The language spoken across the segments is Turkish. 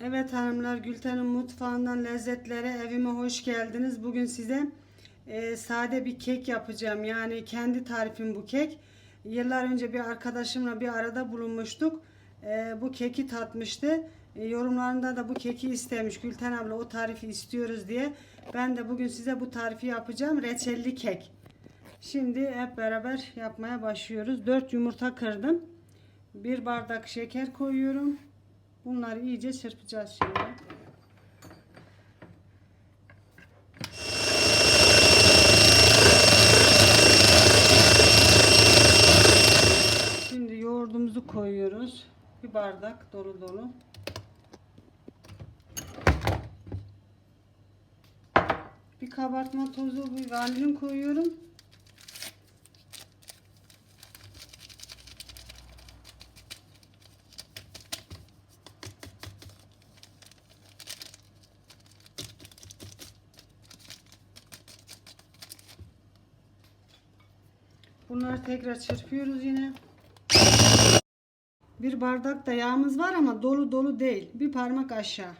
Evet hanımlar Gülten'in mutfağından lezzetlere evime hoş geldiniz. Bugün size e, sade bir kek yapacağım. Yani kendi tarifim bu kek. Yıllar önce bir arkadaşımla bir arada bulunmuştuk. E, bu keki tatmıştı. E, yorumlarında da bu keki istemiş. Gülten abla o tarifi istiyoruz diye. Ben de bugün size bu tarifi yapacağım. Reçelli kek. Şimdi hep beraber yapmaya başlıyoruz. 4 yumurta kırdım. Bir bardak şeker koyuyorum. Bunları iyice çırpacağız şimdi. Şimdi yoğurdumuzu koyuyoruz. Bir bardak dolu dolu. Bir kabartma tozu, bir vanilin koyuyorum. Bunları tekrar çırpıyoruz yine. Bir bardak da yağımız var ama dolu dolu değil. Bir parmak aşağı.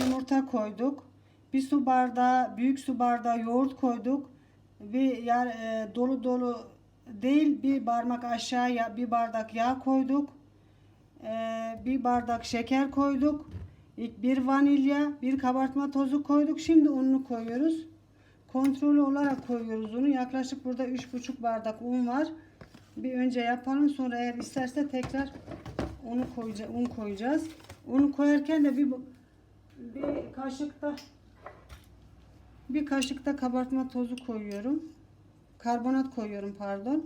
Yumurta koyduk. Bir su bardağı, büyük su bardağı yoğurt koyduk. Bir yer e, dolu dolu değil bir parmak aşağıya bir bardak yağ koyduk. Ee, bir bardak şeker koyduk. İlk bir vanilya, bir kabartma tozu koyduk. Şimdi ununu koyuyoruz. Kontrollü olarak koyuyoruz unu. Yaklaşık burada 3,5 bardak un var. Bir önce yapalım sonra eğer isterse tekrar unu koyacağız. Un koyacağız. Unu koyarken de bir bir kaşık da bir kaşık da kabartma tozu koyuyorum. Karbonat koyuyorum pardon.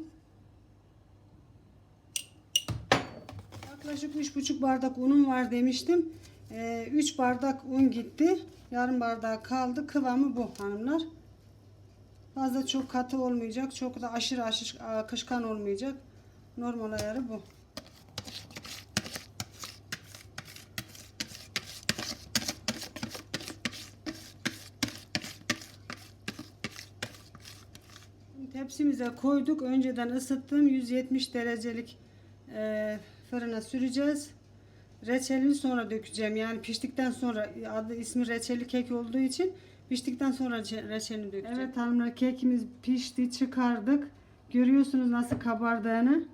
Yaklaşık 3,5 bardak unum var demiştim. 3 bardak un gitti. Yarım bardağı kaldı. Kıvamı bu hanımlar. Fazla çok katı olmayacak. Çok da aşırı aşırı akışkan olmayacak. Normal ayarı bu. Tepsimize koyduk. Önceden ısıttığım 170 derecelik e, fırına süreceğiz. Reçelini sonra dökeceğim. Yani piştikten sonra adı ismi reçelli kek olduğu için piştikten sonra reçe- reçelini dökeceğim. Evet hanımlar kekimiz pişti çıkardık. Görüyorsunuz nasıl kabardığını.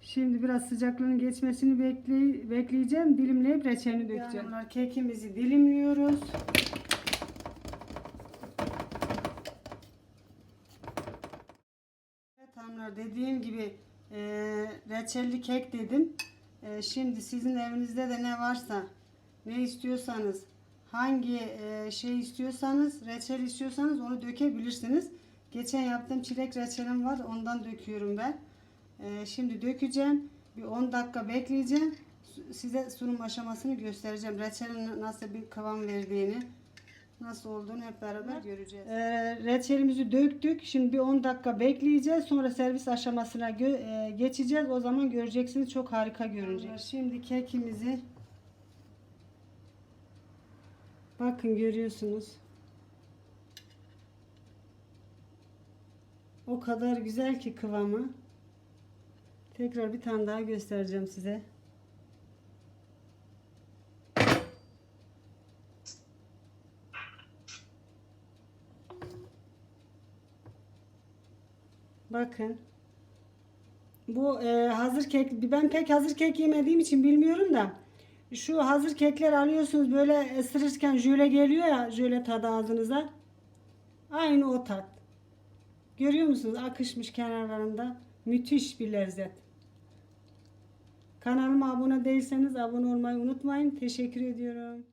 Şimdi biraz sıcaklığının geçmesini bekley bekleyeceğim. Dilimleyip reçelini dökeceğim. Hanımlar kekimizi dilimliyoruz. Evet hanımlar dediğim gibi e, reçelli kek dedim. E, şimdi sizin evinizde de ne varsa ne istiyorsanız hangi e, şey istiyorsanız reçel istiyorsanız onu dökebilirsiniz. Geçen yaptığım çilek reçelim var ondan döküyorum ben. E, şimdi dökeceğim. Bir 10 dakika bekleyeceğim. Size sunum aşamasını göstereceğim. Reçelin nasıl bir kıvam verdiğini nasıl olduğunu hep beraber göreceğiz. Ee, reçelimizi döktük. Şimdi bir 10 dakika bekleyeceğiz. Sonra servis aşamasına e, geçeceğiz. O zaman göreceksiniz çok harika görünecek. Şimdi kekimizi bakın görüyorsunuz. O kadar güzel ki kıvamı. Tekrar bir tane daha göstereceğim size. Bakın. Bu e, hazır kek. Ben pek hazır kek yemediğim için bilmiyorum da. Şu hazır kekler alıyorsunuz böyle ısırırken jöle geliyor ya jöle tadı ağzınıza. Aynı o tat. Görüyor musunuz? Akışmış kenarlarında. Müthiş bir lezzet. Kanalıma abone değilseniz abone olmayı unutmayın. Teşekkür ediyorum.